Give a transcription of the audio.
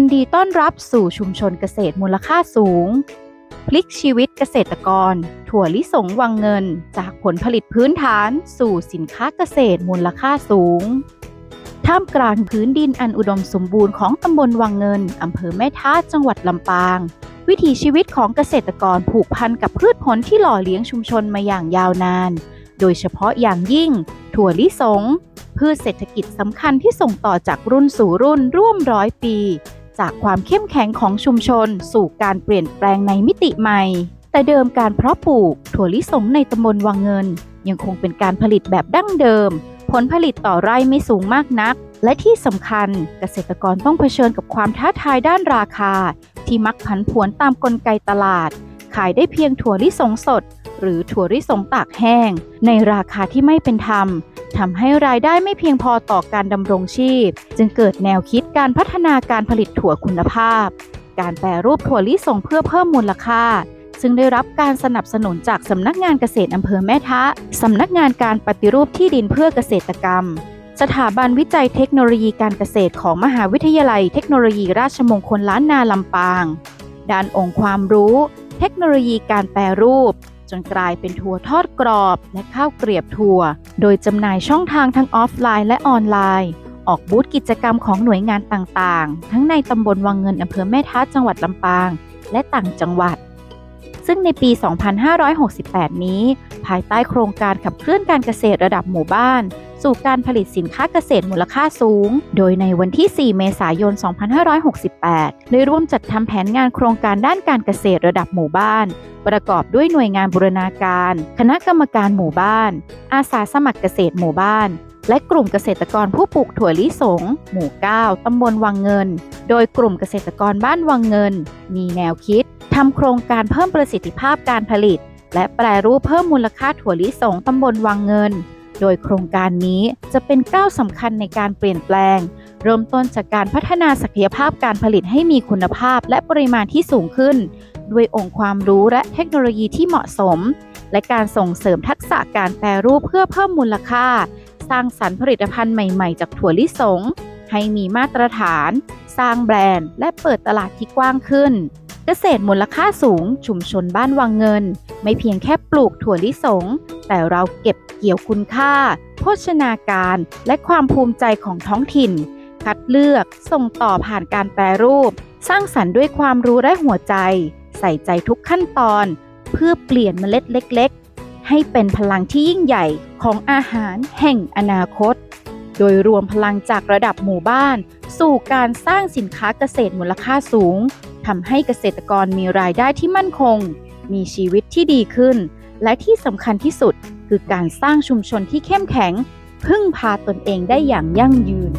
ยินดีต้อนรับสู่ชุมชนเกษตรมูลค่าสูง พลิกชีวิตเกษตรกร ถั่วลิสงวังเงิน จากผลผลิตพื้นฐานสู่สินค้าเกษตรมูลค่าสูง ท่ามกลางพื้นดินอันอุดมสมบูรณ์ของตำบลวังเงินอำเภอแม่ท้าจังหวัดลำปาง วิถีชีวิตของเกษตรกรผูกพันกับพืชผลที่หล่อเลี้ยงชุมชนมาอย่างยาวนาน โดยเฉพาะอย่างยิ่ง ถั่วลิสงพืชเศรษฐกิจสำคัญที่ส่งต่อจากรุ่นสู่รุ่นร่วมร้อยปี จากความเข้มแข็งของชุมชน สู่การเปลี่ยนแปลงในมิติใหม่ แต่เดิมการเพาะปลูกถั่วลิสงในตำบลวังเงิน ยังคงเป็นการผลิตแบบดั้งเดิม ผลผลิตต่อไร่ไม่สูงมากนัก และที่สำคัญเกษตรกรต้องเผชิญกับความท้าทายด้านราคา ที่มักผันผวนตามกลไกตลาด ขายได้เพียงถั่วลิสงสด หรือถั่วลิสงตากแห้ง ในราคาที่ไม่เป็นธรรมทำให้รายได้ไม่เพียงพอต่อการดำรงชีพ จึงเกิดแนวคิดการพัฒนาการผลิตถั่วคุณภาพ การแปรรูปถั่วลิสงเพื่อเพิ่มมูลค่า ซึ่งได้รับการสนับสนุนจากสำนักงานเกษตรอำเภอแม่ทะสำนักงานการปฏิรูปที่ดินเพื่อเกษตรกรรม สถาบันวิจัยเทคโนโลยีการเกษตรของมหาวิทยาลัยเทคโนโลยีราชมงคลล้านนาลำปางด้านองค์ความรู้ เทคโนโลยีการแปรรูป จนกลายเป็นถั่วทอดกรอบ และข้าวเกรียบถั่ว โดยจำหน่ายช่องทางทั้งออฟไลน์และออนไลน์ ออกบูธกิจกรรมของหน่วยงานต่างๆ ทั้งในตำบลวังเงินอำเภอแม่ท้าจังหวัดลำปาง และต่างจังหวัด ซึ่งในปี 2568 นี้ ภายใต้โครงการขับเคลื่อนการเกษตรระดับหมู่บ้าน สู่การผลิตสินค้าเกษตรมูลค่าสูง โดยในวันที่ 4 เมษายน 2568 ได้ร่วมจัดทำแผนงานโครงการด้านการเกษตรระดับหมู่บ้าน ประกอบด้วยหน่วยงานบูรณาการ คณะกรรมการหมู่บ้าน อาสาสมัครเกษตรหมู่บ้าน และกลุ่มเกษตรกรผู้ปลูกถั่วลิสง หมู่ 9 ตำบลวังเงิน โดยกลุ่มเกษตรกรบ้านวังเงิน มีแนวคิดทำโครงการเพิ่มประสิทธิภาพการผลิต และแปรรูปเพิ่มมูลค่าถั่วลิสงตำบลวังเงิน โดยโครงการนี้จะเป็นก้าวสำคัญในการเปลี่ยนแปลง เริ่มต้นจากการพัฒนาศักยภาพการผลิตให้มีคุณภาพและปริมาณที่สูงขึ้น ด้วยองค์ความรู้และเทคโนโลยีที่เหมาะสม และการส่งเสริมทักษะการแปรรูปเพื่อเพิ่มมูลค่า สร้างสรรค์ผลิตภัณฑ์ใหม่ๆ จากถั่วลิสง ให้มีมาตรฐาน สร้างแบรนด์ และเปิดตลาดที่กว้างขึ้น เกษตรมูลค่าสูง ชุมชนบ้านวังเงิน ไม่เพียงแค่ปลูกถั่วลิสง แต่เราเก็บเกี่ยวคุณค่า โภชนาการ และความภูมิใจของท้องถิ่น คัดเลือกส่งต่อผ่านการแปรรูป สร้างสรรค์ด้วยความรู้และหัวใจ ใส่ใจทุกขั้นตอน เพื่อเปลี่ยนเมล็ดเล็ก ๆ ให้เป็นพลังที่ยิ่งใหญ่ของอาหารแห่งอนาคต โดยรวมพลังจากระดับหมู่บ้าน สู่การสร้างสินค้าเกษตรมูลค่าสูงทำให้เกษตรกรมีรายได้ที่มั่นคง มีชีวิตที่ดีขึ้น และที่สำคัญที่สุดคือการสร้างชุมชนที่เข้มแข็ง พึ่งพาตนเองได้อย่างยั่งยืน